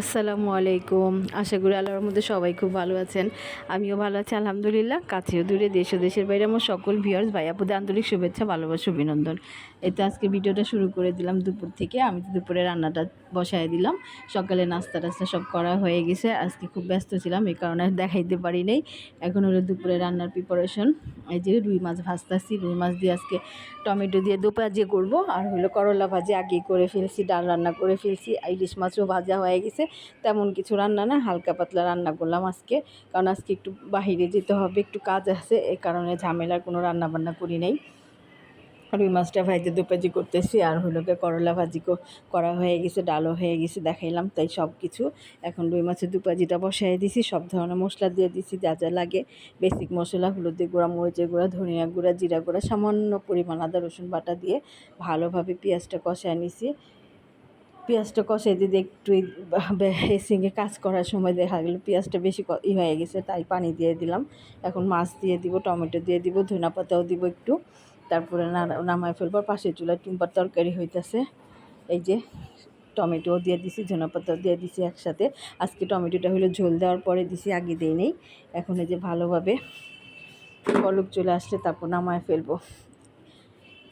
আসসালামু আলাইকুম। আশা করি আল্লাহর মধ্যে সবাই খুব ভালো আছেন। আমিও ভালো আছি, আলহামদুলিল্লাহ। কাছেও দূরে দেশ ও দেশের বাইরে আমার সকল ভাই আপুদের আন্তরিক শুভেচ্ছা, ভালোবাসা, অভিনন্দন। এতে আজকে ভিডিওটা শুরু করে দিলাম দুপুর থেকে। আমি তো দুপুরে রান্নাটা বসায় দিলাম। সকালে নাস্তা টাস্তা সব করা হয়ে গেছে। আজকে খুব ব্যস্ত ছিলাম, এই কারণে দেখাইতে পারি নাই। এখন হলো দুপুরে রান্নার প্রিপারেশন এই যে রুই মাছ ভাজতাছি, রুই মাছ দিয়ে আজকে টমেটো দিয়ে দোপাজি করব। আর হলো করলা ভাজি আগে করে ফেলছি, ডাল রান্না করে ফেলছি ইলিশ মাছও ভাজা হয়ে গেছে। তেমন কিছু রান্না না, হালকা পাতলা রান্না করলাম আজকে। কারণ আজকে একটু বাহিরে যেতে হবে, একটু কাজ আছে এই কারণে ঝামেলার কোনো রান্না বান্না করি নাই। রুই মাছটা ভাইতে দুপাজি করতেছি, আর হলো গিয়ে করলা ভাজি করা হয়ে গেছে, ডালও হয়ে গেছে, দেখাইলাম তাই সব কিছু এখন রুই মাছের দুপাজিটা বসাই দিছি, সব ধরনের মশলা দিয়ে দিছি, যা যা লাগে। বেসিক মশলা হলুদের গুঁড়া, মরিচের গুঁড়া, ধনিয়া গুঁড়া, জিরা গুঁড়া, সামান্য পরিমাণ আদা, রসুন বাটা দিয়ে ভালোভাবে পেঁয়াজটা কষায় নিছি। পেঁয়াজটা কষাই দিতে একটু এসিংয়ে কাজ করার সময় দেখা গেলো পেঁয়াজটা বেশি ই হয়ে গেছে, তাই পানি দিয়ে দিলাম। এখন মাছ দিয়ে দিব, টমেটো দিয়ে দিব ধনা পাতাও দিব একটু। তারপরে নামায় ফেলবার পাশের চুলায় টুম্পার তরকারি হইতেছে। এই যে টমেটোও দিয়ে দিছি ধনা পাতাও দিয়ে দিছি একসাথে। আজকে টমেটোটা হলো ঝোল দেওয়ার পরে দিছি, আগে দিই নেই। এখন এই যে ভালোভাবে পলক চলে আসলে তারপর নামায় ফেলব।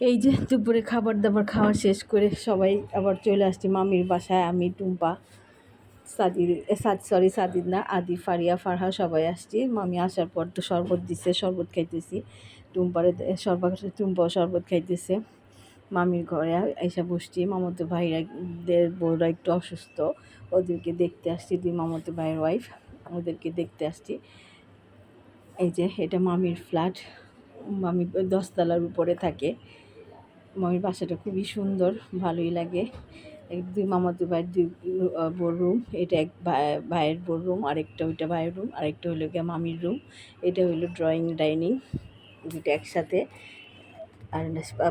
এই যে দুপুরে খাবার দাবার খাওয়া শেষ করে সবাই আবার চলে আসছি মামির বাসায়, আমি, টুম্পা, সাদির সাদ সরি সাদির না আদি, ফারিয়া ফারহা সবাই আসছি। মামি আসার পর তো শরবত দিছে, শরবত খাইতেছি। টুম্পারে শরবত, টুম্পাও শরবত খাইতেছে। মামির ঘরে এসে বসছি। মামতো ভাইরাদের বউরা একটু অসুস্থ। ওদেরকে দেখতে আসছি, দুই মামতো ভাইয়ের ওয়াইফ ওদেরকে দেখতে আসছি। এই যে, এটা মামির ফ্ল্যাট মামি দশতলার উপরে থাকে। মামির বাসাটা খুবই সুন্দর, ভালোই লাগে। দুই মামাতো ভাইয়ের দুই বোর রুম এটা এক ভাই- ভাইয়ের বোর রুম আরেকটা ওইটা ভাইয়ের রুম আরেকটা হলো গিয়ে মামির রুম এটা হলো ড্রয়িং ডাইনিং দুটো একসাথে। আর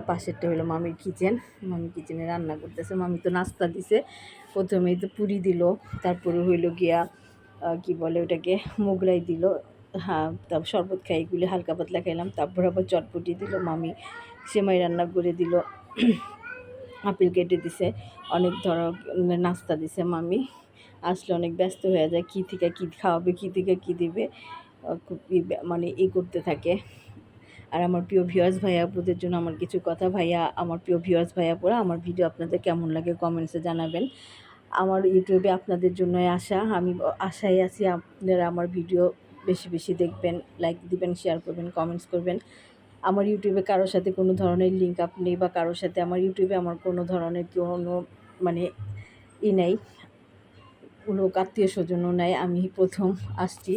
পাশেরটা হলো মামির কিচেন মামি কিচেনে রান্না করতেছে, মামি তো নাস্তা দিছে। প্রথমেই তো পুরি দিল, তারপরে হইল গিয়া কি বলে ওটাকে, মোগলাই দিল। হ্যাঁ তারপর শরবত খাই, এগুলি হালকা পাতলা খাইলাম, তারপর আবার চটপটি দিল মামি। সেমাই রান্না করে দিল। আপেল কেটে দিছে। অনেক ধরনের নাস্তা দিছে মামি। আসলে অনেক ব্যস্ত হয়ে যায়, কী থেকে কী খাওয়াবে, কী থেকে কী খুব মানে ই করতে থাকে। আর আমার প্রিয় ভিউয়ার্স ভাইয়া, আপুদের জন্য আমার কিছু কথা ভাইয়া, আমার প্রিয় ভিউয়ার্স ভাইয়া পড়া আমার ভিডিও আপনাদের কেমন লাগে কমেন্টসে জানাবেন। আমার ইউটিউবে আপনাদের জন্যই আসা আমি আশায় আছি আপনারা আমার ভিডিও বেশি বেশি দেখবেন লাইক দিবেন শেয়ার করবেন কমেন্টস করবেন। আমার ইউটিউবে কারোর সাথে কোনো ধরনের লিঙ্ক আপ নেই বা কারোর সাথে আমার ইউটিউবে আমার কোনো ধরনের কোনো মানে ই নেই, কোনো আত্মীয় স্বজনও নেই, আমি প্রথম আসছি।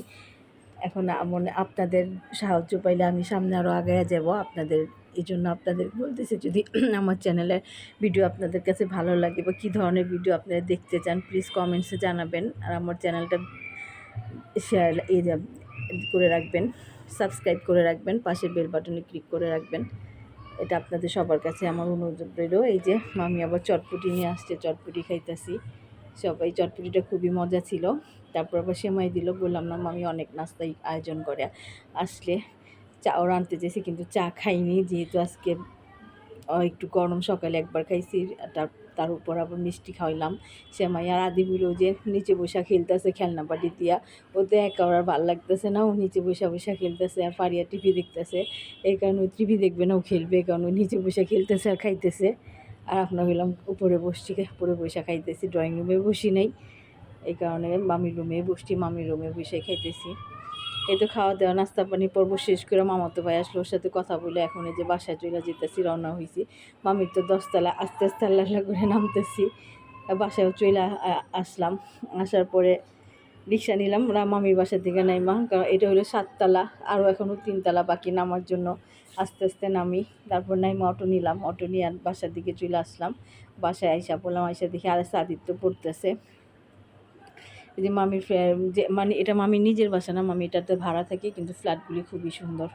এখন এমন আপনাদের সাহায্য পাইলে আমি সামনে আরও আগায় যাব আপনাদের, এই জন্য আপনাদের বলতেছি যদি আমার চ্যানেলের ভিডিও আপনাদের কাছে ভালো লাগে বা কী ধরনের ভিডিও আপনারা দেখতে চান প্লিজ কমেন্টসে জানাবেন আর আমার চ্যানেলটা শেয়ার যে, করে রাখবেন। সাবস্ক্রাইব করে রাখবেন, পাশের বেল বাটনে ক্লিক করে রাখবেন। এটা আপনাদের সবার কাছে আমার অনুরোধ রইল। এই যে মামি আবার চটপটি নিয়ে আসছে, চটপটি খাইতেছি। সবাই চটপটিটা খুবই মজা ছিল। তারপর আবার সেমাই দিল, বললাম, না, মামি অনেক নাস্তাই আয়োজন করে। আসলে চা, ওরা আনতে চেয়েছি কিন্তু চা খাইনি। যেহেতু আজকে একটু গরম সকালে একবার খাইছি, তার তার উপর আবার মিষ্টি খাওয়াইলাম। সেমাই আর আদি বুড়ো যে নিচে বসে খেলতেছে খেলনা পাটি দিয়া। ওতে একা ওর আর ভালো লাগতেছে না, ও নিচে বসে বসে খেলতেছে আর পারিয়া টিভি দেখতেছে। এই কারণে ও টিভি দেখবে না, ও খেলবে কারণে ও নিচে বসে খেলতেছে আর খাইতেছে। আর আপনার হইলাম উপরে বসছি, উপরে বসে খাইতেছি, ড্রয়িং রুমে বসি নাই। এই কারণে মামির রুমে বসছি, মামির রুমে বসে খাইতেছি। এই তো খাওয়া দাওয়া, নাস্তা পানি, পর্ব শেষ করে মামাতো ভাই আসলো ওর সাথে কথা বলে, এখন এই যে বাসায় চলে যেতেছি, রওনা হয়েছি মামির তো দশতলা, আস্তে আস্তে আল্লাহ করে নামতেছি। বাসায় চলে আসলাম, আসার পরে রিক্সা নিলাম, ওরা মামির বাসা থেকে নাইমা, কারণ এটা হলো সাততলা, আরও এখনও তিনতলা বাকি নামার জন্য আস্তে আস্তে নামি। তারপর নাইমা অটো নিলাম, অটো নিয়ে বাসার দিকে চলে আসলাম। বাসায় আইসা বললাম, আইসা দেখি আর সাদিত্য পড়তেছে। যে মামির যে মানে এটা মামির নিজের বাসা না, মামি এটাতে ভাড়া থাকে, কিন্তু ফ্ল্যাটগুলি খুবই সুন্দর।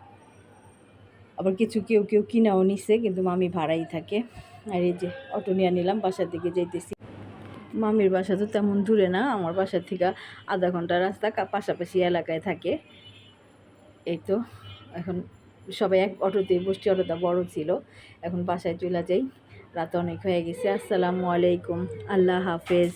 আবার কিছু কেউ কেউ কিনাও নিছে, কিন্তু মামি ভাড়াই থাকে। আর এই যে অটো নিয়ে নিলাম, বাসার দিকে যাইতেছি। মামির বাসা তো তেমন দূরে না, আমার বাসার থেকে আধা ঘণ্টা রাস্তা পাশাপাশি এলাকায় থাকে। এই তো, এখন সবাই এক অটোতে বসছি, অটোটা বড় ছিল। এখন বাসায় চলে যাই। রাত অনেক হয়ে গেছে, আসসালামু আলাইকুম, আল্লাহ হাফেজ।